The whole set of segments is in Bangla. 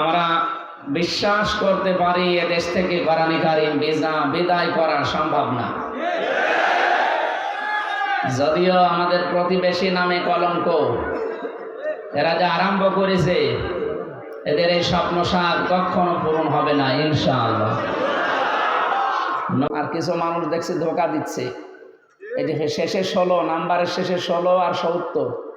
আমরা বিশ্বাস করতে পারি এদেশ থেকে কোরআন কারিম বিজা বিদায় করা সম্ভব না। যদিও আমাদের প্রতিবেশী নামে কলঙ্ক, এরা যে আরম্ভ করেছে, এদের এই স্বপ্ন সার কখনো পূরণ হবে না, ইনশাআল্লাহ। আর কিছু মানুষ দেখছে ধোকা দিচ্ছে। যে শেষে ষোলো, নাম্বারের শেষে ষোলো আর সত্তর।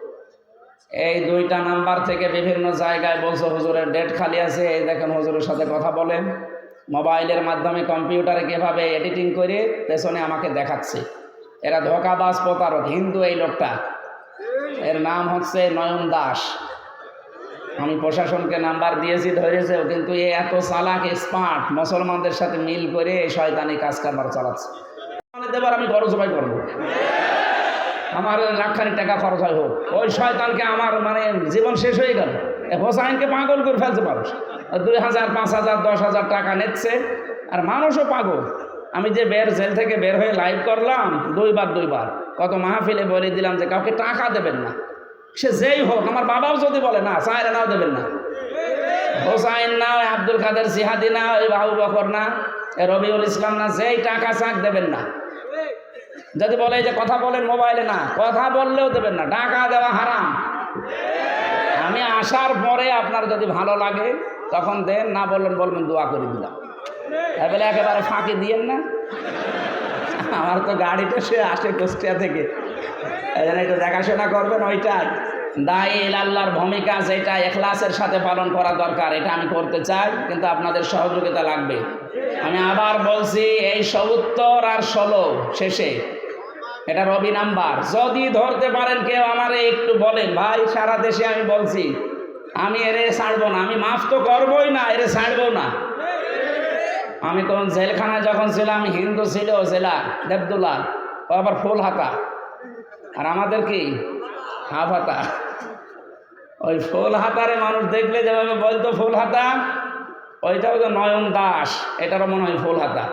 এই দুইটা নাম্বার থেকে বিভিন্ন জায়গায় বলছে, হুজুরের ডেট খালি আছে। এই দেখেন হুজুরের সাথে কথা বলেন। মোবাইলের মাধ্যমে কম্পিউটারে কীভাবে এডিটিং করে পেছনে আমাকে দেখাচ্ছে। এরা ধোকাবাজ, প্রতারক, হিন্দু এই লোকটা। এর নাম হচ্ছে নয়ন দাস। আমি প্রশাসনকে নাম্বার দিয়েছি, ধরেছেও, কিন্তু এ এত চালাক, স্মার্ট, মুসলমানদের সাথে মিল করে এই শয়তানি কাজ কারবার চালাচ্ছে। মানে দেবার আমি গরজ জবাই করব। আমার লাখখানি টাকা খরচ হয় হোক। ওই শয়তানকে আমার মানে জীবন শেষ হয়ে গেল। হোসাইনকে পাগল করে ফেলছে মানুষ। দুই হাজার, পাঁচ হাজার, দশ হাজার টাকা নিচ্ছে। আর মানুষও পাগল। আমি যে বের জেল থেকে বের হয়ে লাইভ করলাম, দুইবার দুইবার। কত মাহফিলে বলে দিলাম যে কাউকে টাকা দেবেন না। সে যেই হোক, আমার বাবাও যদি বলে, না সায়রা নাও দেবেন না। হোসাইন না ওই আব্দুল কাদের সিহাদি না, ওই বাবু বকর না রবিউল ইসলাম না, যেই টাকা চাক দেবেন না। যদি বলে যে কথা বলেন মোবাইলে, না, কথা বললেও দেবেন না ডাকা দেওয়া হারাম। আমি আসার পরে আপনার যদি ভালো লাগে, তখন দেন, না বললেন, বলবেন, দোয়া করে দিলাম। এবারে একেবারে ফাঁকে দিয়েন না। আমার তো গাড়িটা সে আসে কুষ্টিয়া থেকে। এটা দেখাশোনা করবেন ওইটাই দায়ী আল্লাহর ভূমিকা যেটা এখলাসের সাথে পালন করা দরকার, এটা আমি করতে চাই, কিন্তু আপনাদের সহযোগিতা লাগবে। আমি আবার বলছি, এই সত্তর আর ষোলো শেষে, এটা রবি নাম্বার। যদি ধরতে পারেন কেউ আমারে একটু বলেন, ভাই, সারা দেশে আমি বলছি, আমি এরে ছাড়বো না, আমি মাফ তো করবোই না, এরে ছাড়বো না। আমি তখন জেলখানায় যখন ছিলাম, হিন্দু ছিল জেলা, দেবদুল্লা, ও আবার ফুল হাতা আর আমাদের কি? হাফ হাতা ওই ফুল হাতারে মানুষ দেখলে যেভাবে বলতো ফুল হাতা ওইটাও তো নয়ন দাস, এটারও মনে হয় ফুল হাতা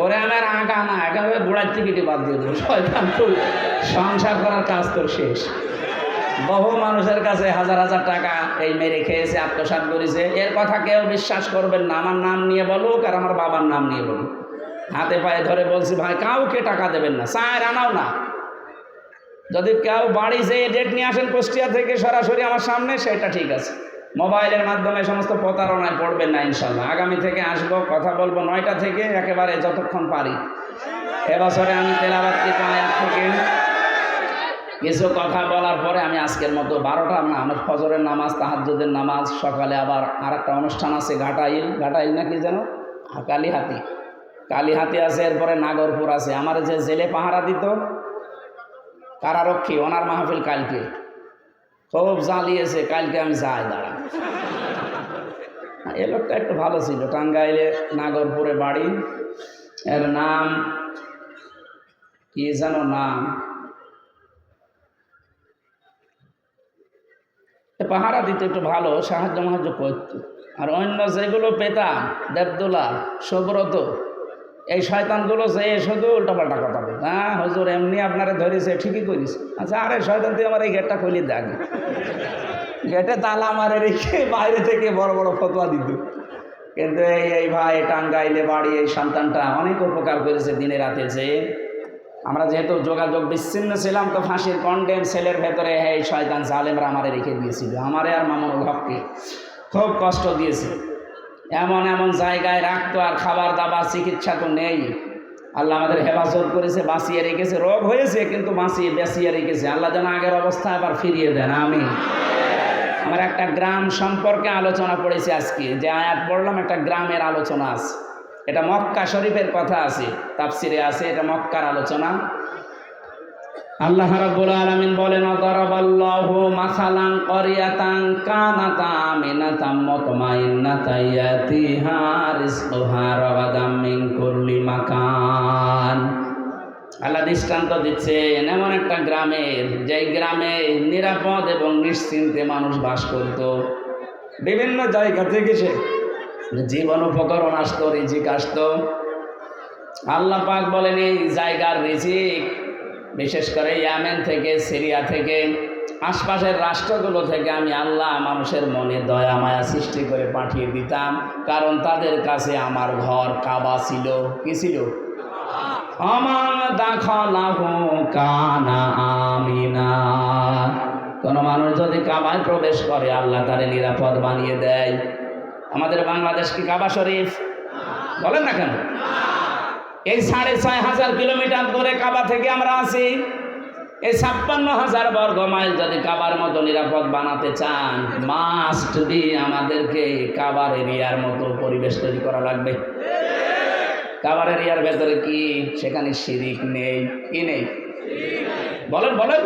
ওরে আমার আঁকা না একেবারে গোড়ার টিকিটে বাদ দিয়ে দেবো। শয়তান তুই, সংসার করার কাজ তোর শেষ। বহু মানুষের কাছে হাজার হাজার টাকা এই মেরে খেয়েছে, আত্মসাৎ করেছে। এর কথা কেউ বিশ্বাস করবেন না, আমার নাম নিয়ে বলুক আর আমার বাবার নাম নিয়ে বলুক। হাতে পায়ে ধরে বলছি, ভাই, কাউকে টাকা দেবেন না। চায় আনাও না। যদি কেউ বাড়ি যেয়ে ডেট নিয়ে আসেন কুষ্টিয়া থেকে সরাসরি আমার সামনে, সেটা ঠিক আছে। মোবাইলের মাধ্যমে সমস্ত প্রতারণায় পড়বেন না ইনশাল্লাহ। আগামী থেকে আসব, কথা বলব নয়টা থেকে, একেবারে যতক্ষণ পারি। এবছরে আমি তেলাবাদকৃত আয়াত থেকে? কিছু কথা বলার পরে আমি আজকের মতো বারোটা, না, আমার ফজরের নামাজ, তাহাজ্জুদের নামাজ, সকালে আবার আর একটা অনুষ্ঠান আছে, ঘাটাইল। ঘাটাইল নাকি যেন? কালীহাতি। কালীহাতি আছে, এরপরে নাগরপুর আছে। আমার যে জেলে পাহারা দিত কারারক্ষী, ওনার মাহফিল কালকে। খুব জ্বালিয়েছে, কালকে আমি যাই, দাঁড়া। এ লোকটা একটু ভালো ছিল। টাঙ্গাইলে নাগরপুরে বাড়ি। এর নাম, কি যেন নাম? পাহারা দিতে একটু ভালো, সাহায্য মাহায্য করত। আর অন্য যেগুলো পেতাম, দেবদোলা, সুব্রত, এই শয়তানগুলো যে শুধু উল্টাপাল্টা কথা হ্যাঁ হজুর, এমনি আপনারা ধরেছে, ঠিকই করিস আচ্ছা আরে শয়তান, তুই আমার এই গেটটা খুলি দেখ। গেটে তালা মারে রেখে বাইরে থেকে বড় বড় ফতোয়া দিত। কিন্তু এই এই ভাই টাঙ্গাইলে বাড়ি, এই সন্তানটা অনেক উপকার করেছে দিনে রাতে যে আমরা যেহেতু যোগাযোগ বিচ্ছিন্ন ছিলাম, তো ফাঁসির কন্ডেম সেলের ভেতরে এই শয়তান জালেমরা আমারে রেখে দিয়েছিল। আমারে আর মামুনুল হককে খুব কষ্ট দিয়েছে। এমন এমন জায়গায় রাখতো আর খাবার দাবার, চিকিৎসা তো নেই। আল্লাহ আমাদের হেফাজত করেছে, বাঁচিয়ে রেখেছে, রোগ হয়েছে, কিন্তু বাঁচিয়ে, বেঁচিয়ে রেখেছে। আল্লাহ যেন আগের অবস্থা আবার ফিরিয়ে দেন আমি আমার একটা গ্রাম সম্পর্কে আলোচনা পড়েছে আজকে, যে আয়াত পড়লাম, একটা গ্রামের আলোচনা আছে। এটা মক্কা শরীফের কথা আছে তাপসিরে আছে, এটা মক্কার আলোচনা। আল্লাহ রাব্বুল আলামিন বলেন দরাবাল্লাহু মাসালান ক্বরিয়াতান কানাতা আমিনাতাম মুতমাইন্নাতান ইয়াতিহা রিজকুহা রাগাদাম মিন কুল্লি মাকান। আল্লাহ দৃষ্টান্ত দিচ্ছেন, এমন একটা গ্রামের যে গ্রামে নিরাপদ এবং নিশ্চিন্তে মানুষ বাস করত। বিভিন্ন জায়গা থেকে সে জীবন উপকরণ আসতো, রিজিক আসতো। আল্লাহ পাক বলেন, এই জায়গার রিজিক বিশেষ করে ইয়ামেন থেকে, সিরিয়া থেকে, আশপাশের রাষ্ট্রগুলো থেকে আমি আল্লাহ মানুষের মনে দয়া, মায়া সৃষ্টি করে পাঠিয়ে দিতাম। কারণ তাদের কাছে আমার ঘর কাবা ছিল। কি ছিল? আমার দাখলাহু কানা আমিনা। কোনো মানুষ যদি কাবায় প্রবেশ করে, আল্লাহ তারে নিরাপদ বানিয়ে দেয়। আমাদের বাংলাদেশ কি কাবা শরীফ? বলেন না কেন? এই সাড়ে ছয় হাজার কিলোমিটার দূরে কাবা থেকে আমরা আছি এই ছাপ্পান্ন হাজার বর্গ মাইল যদি কাবার মতো নিরাপদ বানাতে চান মাস্ট বি আমাদেরকে কাবার এরিয়ার মতো পরিবেশ তৈরি করা লাগবে। কাবার এরিয়ার ভেতরে কি? সেখানে শিরিক নেই। কি নেই? বলেন বলেন।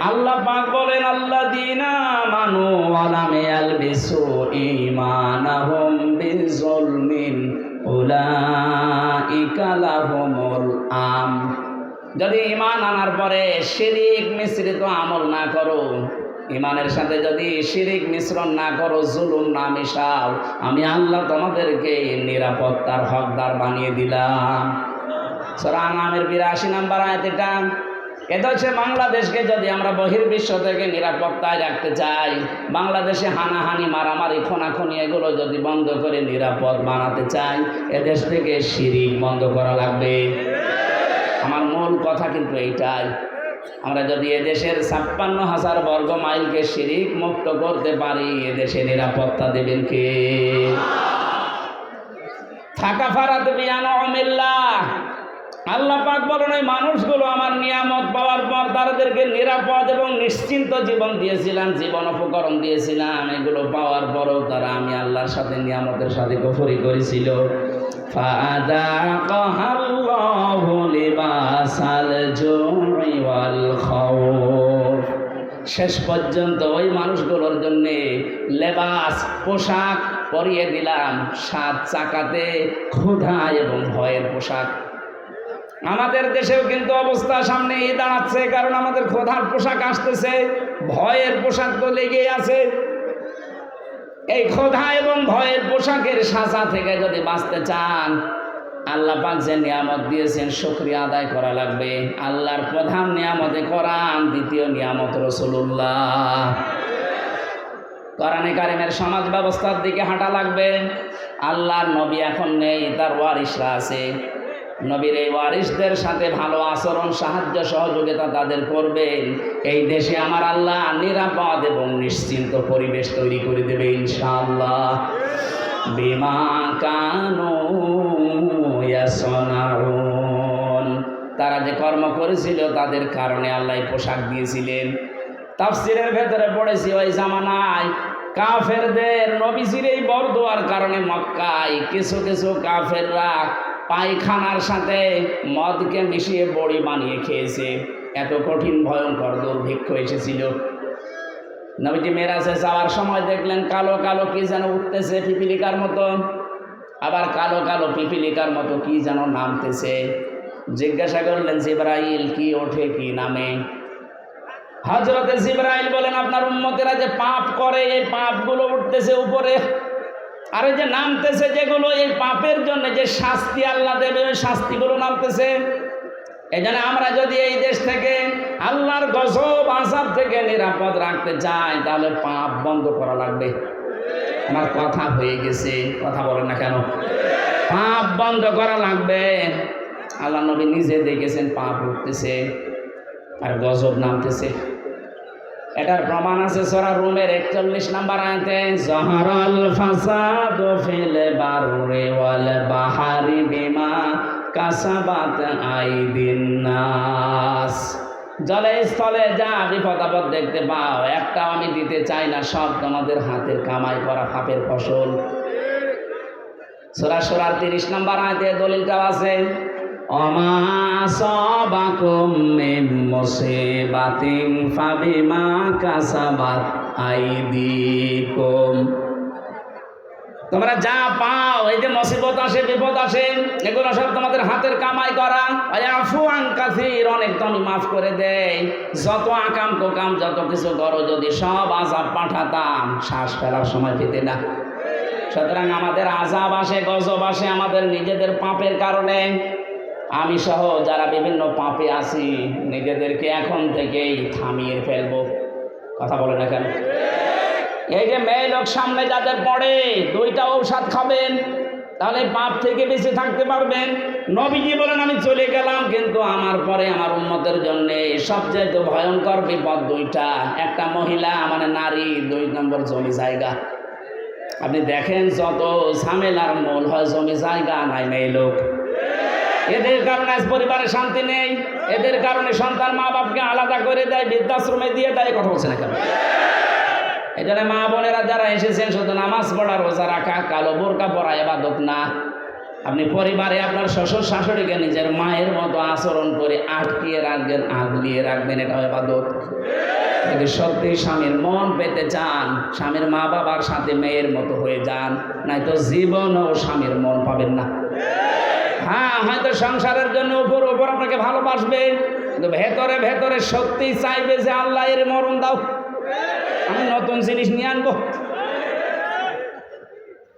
আল্লাহ পাক বলেন আল্লাহ দিনা মানু আলামে আলবিসু ঈমানাহুম বিজুলমিন উলাইকা লাহুমুল আম। যদি ইমান আনার পরে শিরিক মিশ্রিত আমল না করো ইমানের সাথে যদি শিরিক মিশ্রণ না করো, জুলুম না মিশাও, আমি আল্লাহ তোমাদেরকে নিরাপত্তার হকদার বানিয়ে দিলাম। সরা নামের বিরাশি নাম্বার আয়াত এটা এটা হচ্ছে বাংলাদেশকে যদি আমরা বহির্বিশ্ব থেকে নিরাপত্তায় রাখতে চাই, বাংলাদেশে হানাহানি, মারামারি, খোনাখুনি, এগুলো যদি বন্ধ করে নিরাপদ বানাতে চাই, এদেশ থেকে শিরিক বন্ধ করা লাগবে। আমার মূল কথা কিন্তু এইটাই। আমরা যদি এদেশের ছাপ্পান্ন হাজার বর্গ মাইলকে শিরিক মুক্ত করতে পারি, এদেশে নিরাপত্তা দেবেন কে? থাকা ফারাত বিয়ান অমিল্লা। আল্লাহ পাক বলেন, ওই মানুষগুলো আমার নিয়ামত পাওয়ার পর তাদেরকে নিরাপদ এবং নিশ্চিন্ত জীবন দিয়েছিলাম, জীবন উপকরণ দিয়েছিলাম। এগুলো পাওয়ার পরও তারা আমি আল্লাহর সাথে নিয়ামতের সাথে গফরি করেছিল। শেষ পর্যন্ত ওই মানুষগুলোর জন্যে লেবাস, পোশাক পরিয়ে দিলাম। সাত চাকাতে ক্ষুধা এবং ভয়ের পোশাক আমাদের দেশেও কিন্তু অবস্থা সামনে এই দাঁড়াচ্ছে, কারণ আমাদের ক্ষোধার পোশাক আসতেছে, ভয়ের পোশাক তো লেগেই আছে। এই ক্ষোধা এবং ভয়ের পোশাকের সাজা থেকে যদি বাঁচতে চান, আল্লাহ যে নিয়ামত দিয়েছেন, শুক্রিয়া আদায় করা লাগবে। আল্লাহর প্রধান নিয়ামতে কোরআন, দ্বিতীয় নিয়ামত রসুল্লাহ কোরআনে কারিমের সমাজ ব্যবস্থার দিকে হাঁটা লাগবে। আল্লাহর নবী এখন নেই, তার ওয়ারিসরা আছে। নবীর এই ওয়ারিসদের সাথে ভালো আচরণ, সাহায্য, সহযোগিতা তাদের করবেন এই দেশে আমার আল্লাহ নিরাপদ এবং নিশ্চিন্ত পরিবেশ তৈরি করে দেবে, ইনশাআল্লাহ। বিমা কানু তারা যে কর্ম করেছিল, তাদের কারণে আল্লাহ পোশাক দিয়েছিলেন। তাফসিরের ভেতরে পড়েছি, ওই জামানায় কাফেরদের নবীজির এই বরদোয়ার কারণে মক্কায় কিছু কিছু কাফেররা পায়খানার সাথে মদকে মিশিয়ে বড়ি বানিয়ে খেয়েছে। এত কঠিন, ভয়ঙ্কর দুর্ভিক্ষ এসেছিল। নবীজি মেরাজে যাওয়ার সময় দেখলেন কালো কালো কি যেন উঠতেছে পিপিলিকার মতো। আবার কালো কালো পিপিলিকার মতো কি যেন নামতেছে। জিজ্ঞাসা করলেন, জিব্রাইল কি ওঠে কি নামে? হজরতে জিব্রাইল বলেন, আপনার উন্মতেরা যে পাপ করে, এই পাপগুলো উঠতেছে উপরে। আর এই যে নামতেছে যেগুলো, এই পাপের জন্য যে শাস্তি আল্লাহ দেবে, ওই শাস্তিগুলো নামতেছে। এই জন্য আমরা যদি এই দেশ থেকে আল্লাহর গজব আসাব থেকে নিরাপদ রাখতে চাই তাহলে পাপ বন্ধ করা লাগবে। আমার কথা হয়ে গেছে, কথা বলেন না কেন? পাপ বন্ধ করা লাগবে। আল্লাহ নবী নিজে দেখেছেন, পাপ উঠতেছে, আর গজব নামতেছে। এটার প্রমাণ আছে সরা রুমের একচল্লিশ নাম্বার আয়াতে জহরল ফাসাদ ফিল বারুরে ওয়াল বাহারি বিমা কাসাবাত আইদিন নাস। জলে স্থলে যা বিপদ আপদ দেখতে পাও একটাও আমি দিতে চাই না, সব তোমাদের হাতের কামাই করা ফাপের ফসল। সোরা সোরার তিরিশ নাম্বার আয়তে দলিলটাও আছে অমাসবাকুম মিন মুসিবাতিন ফাবিমা কাসাবাত আইদিকুম। তোমরা যা পাও, এই যে মুসিবত আসে, বিপদ আসে, এগুলো সব তোমাদের হাতের কামাই করা। আফু আঙ্কাসির অনেক তো আমি মাফ করে দেয়। যত আকাম কোকাম, যত কিছু করো, যদি সব আজাব পাঠাতাম, শ্বাস ফেলার সময় পেতে না। সুতরাং আমাদের আজাব আসে, গজব আসে আমাদের নিজেদের পাপের কারণে। আমি সহ যারা বিভিন্ন পাপে আছি, নিজেদেরকে এখন থেকেই থামিয়ে ফেলব। কথা বলে না কেন এই যে মেয়ে লোক সামনে যাদের পড়ে, দুইটা ঔষধ খাবেন, তাহলে পাপ থেকে বেঁচে থাকতে পারবেন। নবীজি বলেন, আমি চলে গেলাম, কিন্তু আমার পরে আমার উন্মতের জন্য সবচেয়ে ভয়ঙ্কর বিপদ দুইটা। একটা মহিলা মানে নারী, দুই নম্বর জমি জায়গা। আপনি দেখেন যত ঝামেলার মূল হয়, জমি জায়গা, নাই মেয়ে লোক। এদের কারণে আজ পরিবারে শান্তি নেই। এদের কারণে সন্তান মা বাপকে আলাদা করে দেয়, বৃদ্ধাশ্রমে দিয়ে দেয় কথা বলছে না কেন? এই জন্য মা বোনেরা যারা এসেছেন, শুধু নামাজ পড়া, রোজা রাখা, কালো বোরকা পড়া এবাদত না। আপনি পরিবারে আপনার শ্বশুর শাশুড়িকে নিজের মায়ের মতো আচরণ করে আটকিয়ে রাখবেন, আগলিয়ে রাখবেন এটা এবাদত যদি সত্যি স্বামীর মন পেতে চান, স্বামীর মা বাবার সাথে মেয়ের মতো হয়ে যান নয়তো জীবনও স্বামীর মন পাবেন না। হ্যাঁ হয়তো সংসারের জন্য উপর উপর আপনাকে ভালোবাসবে, কিন্তু ভেতরে ভেতরে সত্যি চাইবে যে আল্লাহ এর মরণ দাও। আমি নতুন জিনিস নিয়ে আনব।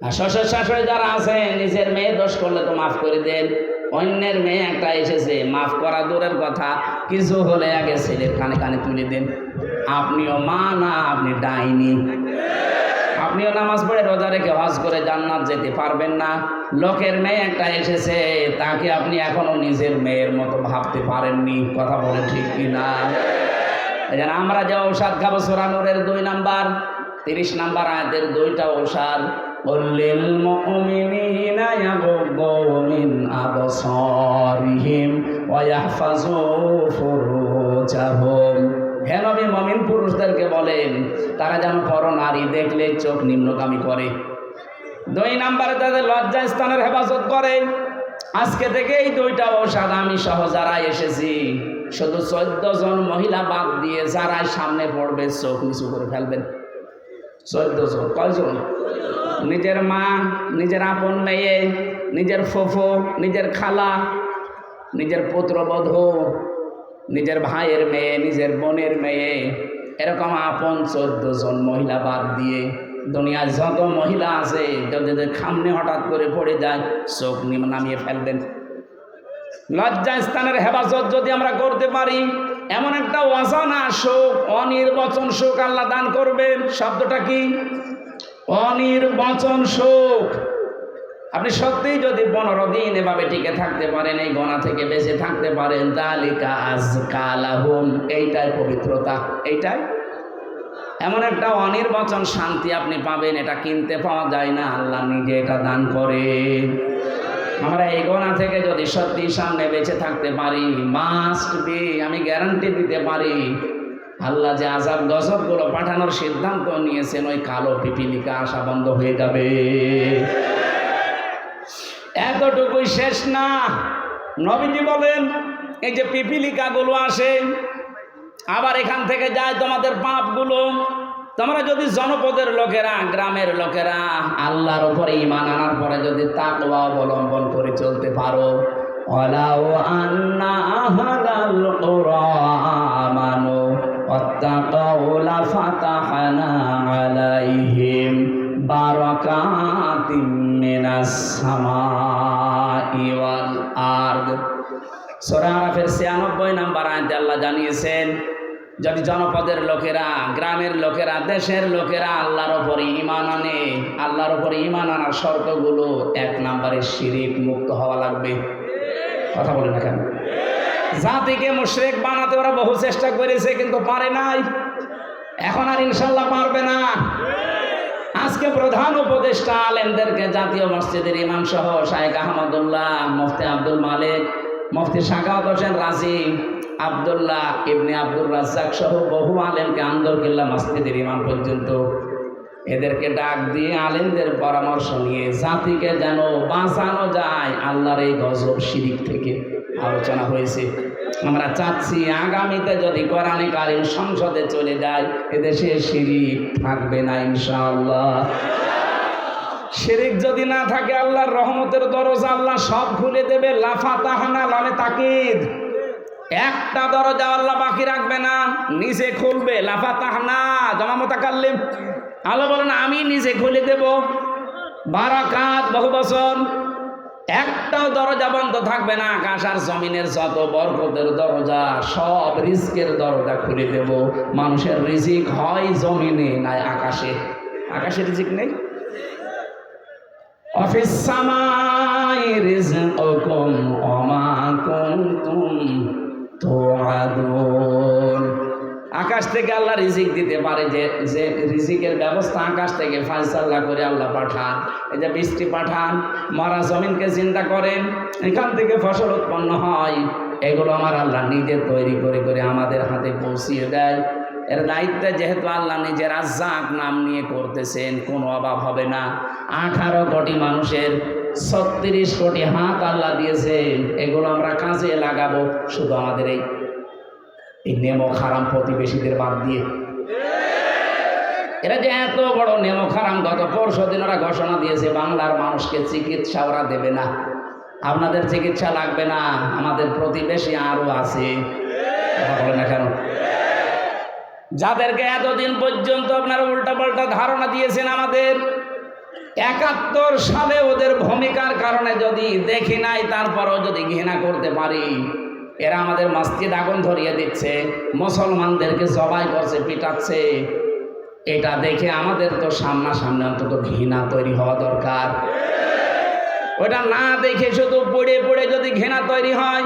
আর শ্বশুর শাশুড়ি যারা আছে নিজের মেয়ে দোষ করলে তো মাফ করে দেন। অন্যের মেয়ে একটা এসেছে, মাফ করা দূরের কথা, কিছু হলে আগে ছেলের কানে কানে তুলে দেন। আপনিও মা না, আপনি ডাইনি। আপনিও নামাজ পড়ে রোজা রেখে হজ করে জান্নাত যেতে পারবেন না। লোকের মেয়ে একটা এসেছে, তাকে আপনি এখনও নিজের মেয়ের মতো ভাবতে পারেননি। কথা বলে ঠিক কিনা? জন্য আমরা যে ঔষধ খাব, সোরানুরের দুই নাম্বার, তিরিশ নাম্বার আয়াতের দুইটা ঔষধ বললিল মুমিনিনা ইয়াগুদ্দু ফুরুজাহুম। হে নবী মমিন পুরুষদেরকে বলেন, তারা যেন পর নারী দেখলে চোখ নিম্নগামী করে। দুই নাম্বারে, তাদের লজ্জা স্থানের হেফাজত করে। আজকে থেকে এই দুইটা ঔষধ আমি সহ যারা এসেছি, শুধু চোদ্দ জন মহিলা বাদ দিয়ে যারাই সামনে পড়বে, চোখ নিচু করে ফেলবেন। চোদ্দ জন, কয়জন? নিজের মা, নিজের আপন মেয়ে, নিজের ফোফো, নিজের খালা, নিজের পুত্রবধূ নিজের ভাইয়ের মেয়ে, নিজের বোনের মেয়ে, এরকম আপন চোদ্দ জন মহিলা বাদ দিয়ে দুনিয়ায় যত মহিলা আছে যাদের খামনে হঠাৎ করে পড়ে যায়, চোখ নিম- নামিয়ে ফেলবেন। লজ্জা স্থানের হেফাজত যদি আমরা করতে পারি, এমন একটা অজানা শোক, অনির্বচন শোক আল্লাহ দান করবেন। শব্দটা কি? অনির্বচন শোক। আপনি সত্যিই যদি পনেরো দিন এভাবে টিকে থাকতে পারেন, এই গণা থেকে বেঁচে থাকতে পারেন, তালিকা আজ কালাহুম এইটাই পবিত্রতা, এইটাই। এমন একটা অনির্বাচন শান্তি আপনি পাবেন, এটা কিনতে পাওয়া যায় না, আল্লাহ নিজে এটা দান করে। আমরা এই গোনা থেকে যদি সত্যি সামনে বেঁচে থাকতে পারি মাস্ট বি আমি গ্যারান্টি দিতে পারি, আল্লাহ যে আজাব গজবগুলো পাঠানোর সিদ্ধান্ত নিয়েছেন, ওই কালো পিপিলিকা আসা বন্ধ হয়ে যাবে। এতটুকুই শেষ না। নবীজি বলেন, এই যে পিপিলিকাগুলো আসে, আবার এখান থেকে যায় তোমাদের পাপগুলো। তোমরা যদি জনপদের লোকেরা, গ্রামের লোকেরা, আল্লাহর উপরে ইমান আনার পরে যদি তাকওয়া অবলম্বন করে চলতে পারো। ওয়ালাউ আন্না আলাইহিম। বারাকাতিম মিনাস সামাই ওয়াল আরদ। সূরা আরাফের 96 নাম্বার আয়াতে আল্লাহ জানিয়েছেন, যদি জনপদের লোকেরা, গ্রামের লোকেরা, দেশের লোকেরা আল্লাহর ওপরে ইমান আনে, আল্লাহর ওপরে ইমান আনার শর্তগুলো এক নাম্বারে শিরিক মুক্ত হওয়া লাগবে। কথা বলে না কেন? জাতিকে মুশরেক বানাতে ওরা বহু চেষ্টা করেছে, কিন্তু পারে নাই। এখন আর ইনশাল্লাহ পারবে না। আজকে প্রধান উপদেষ্টা আলেমদেরকে জাতীয় মসজিদের ইমাম সহ শাহেখ আহমদুল্লাহ, মুফতি আব্দুল মালিক, মুফতি শাকাওয়াত হোসেন রাজি, আবদুল্লাহ ইবনে আব্দুল রাজ্জাক সহ বহু আলেমকে আন্দরকিল্লা মসজিদের ইমাম পর্যন্ত। এদেরকে ডাক দিয়ে আলেমদের পরামর্শ নিয়ে জাতিকে যেন বাঁচানো যায়, আল্লাহর এই গজব শিরিক থেকে আলোচনা হয়েছে। আমরা চাচ্ছি আগামীতে যদি কোরআনে কারিম সংসদে চলে যায়, এদেশে শিরিক থাকবে না ইনশাআল্লাহ। শিরিক যদি না থাকে, আল্লাহর রহমতের দরজা আল্লাহ সব খুলে দেবে লাফা তাহানা লামে তাকিদ। একটা দরজা আল্লাহ বাকি রাখবে না, নিজে খুলবে লাফা তাহানা জমা মোতাকাল্লিম। আল্লাহ বলেন, আমি নিজে খুলে দেব। বারাকাত, বহু বছর একটাও দরজা বন্ধ থাকবে না। আকাশ আর জমিনের যত বরকতের দরজা, সব রিস্কের দরজা খুলে দেব। মানুষের রিজিক হয় জমিনে, নাই আকাশে। আকাশে রিজিক নেই? অফিস সামাই রিজকুম ওমা কুনতুম তুআদুন আকাশ থেকে আল্লাহ রিজিক দিতে পারে যে যে রিজিকের ব্যবস্থা আকাশ থেকে ফাইসাল্লাহ করে আল্লাহ পাঠান। এই যে বৃষ্টি পাঠান, মারা জমিনকে চিন্তা করেন, এখান থেকে ফসল উৎপন্ন হয়। এগুলো আমার আল্লাহ নিজে তৈরি করে করে আমাদের হাতে পৌঁছিয়ে দেয়। এর দায়িত্বে যেহেতু আল্লাহ নিজের আজাক নাম নিয়ে করতেছেন, কোনো অভাব হবে না। আঠারো কোটি মানুষের ছত্রিশ কোটি হাত আল্লাহ দিয়েছেন। এগুলো আমরা কাজে লাগাবো, শুধু আমাদের এই এই নেমো খারাম প্রতিবেশীদের বাদ দিয়ে। এরা যে এত বড় নেমো খারাম গত পরশু দিন ওরা ঘোষণা দিয়েছে, বাংলার মানুষকে চিকিৎসা ওরা দেবে না। আপনাদের চিকিৎসা লাগবে না, আমাদের প্রতিবেশী আরও আছে। না কেন? যাদেরকে এতদিন পর্যন্ত আপনারা উল্টাপাল্টা ধারণা দিয়েছেন আমাদের, একাত্তর সালে ওদের ভূমিকার কারণে যদি দেখি নাই, তারপরও যদি ঘৃণা করতে পারি। এরা আমাদের মসজিদ আগুন ধরিয়ে দিচ্ছে, মুসলমানদেরকে জবাই করছে, পিটাচ্ছে। এটা দেখে আমাদের তো সামনাসামনি অন্তত ঘৃণা তৈরি হওয়া দরকার। ওটা না দেখে শুধু পড়ে পড়ে যদি ঘৃণা তৈরি হয়,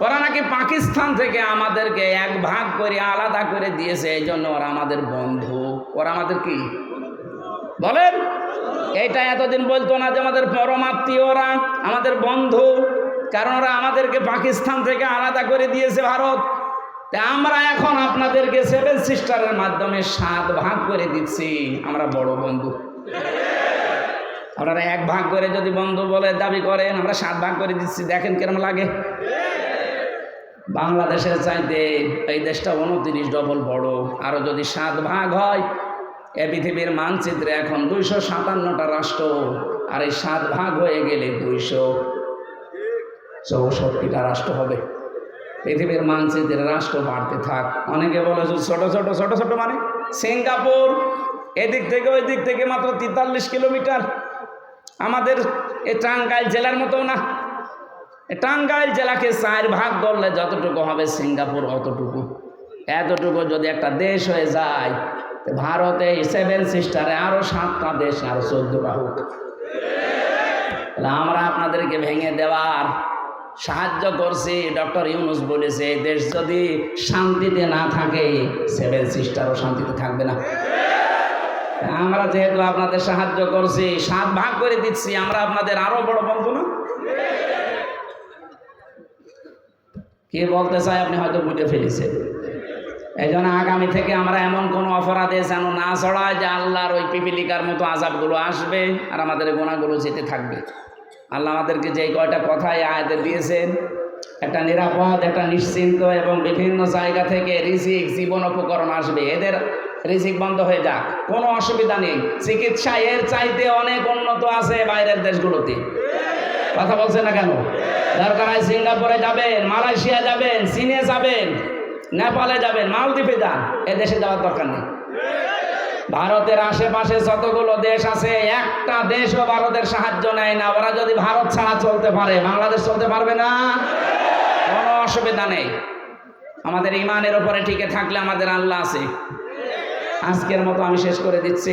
ওরা নাকি পাকিস্তান থেকে আমাদেরকে এক ভাগ করে আলাদা করে দিয়েছে, এই জন্য ওরা আমাদের বন্ধু। ওরা আমাদের কি? বলেন এটা এতদিন বলতো না যে আমাদের পরমাত্মীয় ওরা আমাদের বন্ধু। কারণ ওরা আমাদেরকে পাকিস্তান থেকে আলাদা করে দিয়েছে ভারত। তা আমরা এখন আপনাদেরকে সেভেন সিস্টারের মাধ্যমে সাত ভাগ করে দিচ্ছি। আমরা বড় বন্ধু। আপনারা এক ভাগ করে যদি বন্ধু বলে দাবি করেন, আমরা সাত ভাগ করে দিচ্ছি। দেখেন কিরম লাগে। বাংলাদেশের চাইতে এই দেশটা উনত্রিশ ডবল বড়। আরও যদি সাত ভাগ হয়, এ পৃথিবীর মানচিত্রে এখন দুইশো সাতান্নটা রাষ্ট্র। আর এই সাত ভাগ হয়ে গেলে দুইশো চৌষট্টিটা রাষ্ট্র হবে। পৃথিবীর মানচিত্রে রাষ্ট্র বাড়তে থাক। অনেকে বলে ছোট ছোট ছোট ছোট মানে সিঙ্গাপুর। এদিক থেকে ওই দিক থেকে মাত্র তেতাল্লিশ কিলোমিটার। আমাদের এ টাঙ্গাইল জেলার মতো না। টাঙ্গাইল জেলাকে চার ভাগ করলে যতটুকু হবে সিঙ্গাপুর অতটুকু। এতটুকু যদি একটা দেশ হয়ে যায় ভারতে সেভেন সিস্টারে আরও সাতটা দেশ আরও চোদ্দটা হোক। আমরা আপনাদেরকে ভেঙে দেওয়ার সাহায্য করছি, ডক্টর ইউনুস বলেছে, দেশ যদি শান্তিতে না থাকে, সেভেন সিস্টারও শান্তিতে থাকবে না। আমরা যেহেতু আপনাদের সাহায্য করছি, সাত ভাগ করে দিচ্ছি, আমরা আপনাদের আরও বড় বন্ধু না? কে বলতে চাই আপনি হয়তো বুঝে ফেলেছেন। এই জন্য আগামী থেকে আমরা এমন কোনো অপরাধে যেন না ছড়ায় যে আল্লাহর ওই পিপিলিকার মতো আজাবগুলো আসবে আর আমাদের গোনাগুলো যেতে থাকবে। আল্লাহ আমাদেরকে যে কয়টা কথাই আয়াতে দিয়েছেন, একটা নিরাপদ, একটা নিশ্চিন্ত এবং বিভিন্ন জায়গা থেকে রিজিক, জীবন উপকরণ আসবে। এদের রিজিক বন্ধ হয়ে যাক, কোনো অসুবিধা নেই। চিকিৎসা এর চাইতে অনেক উন্নত আছে বাইরের দেশগুলোতে। কথা বলছে না কেন? দরকার হয় সিঙ্গাপুরে যাবেন, মালয়েশিয়া যাবেন, চীনে যাবেন, নেপালে যাবেন, মালদ্বীপে যান এদেশে যাওয়ার দরকার নেই। ভারতের আশেপাশে যতগুলো দেশ আছে, একটা দেশও ভারতের সাহায্য নেয় না। ওরা যদি ভারত ছাড়া চলতে পারে, বাংলাদেশ চলতে পারবে না? কোনো অসুবিধা নেই। আমাদের ইমানের ওপরে টিকে থাকলে আমাদের আল্লাহ আছে। আজকের মতো আমি শেষ করে দিচ্ছি।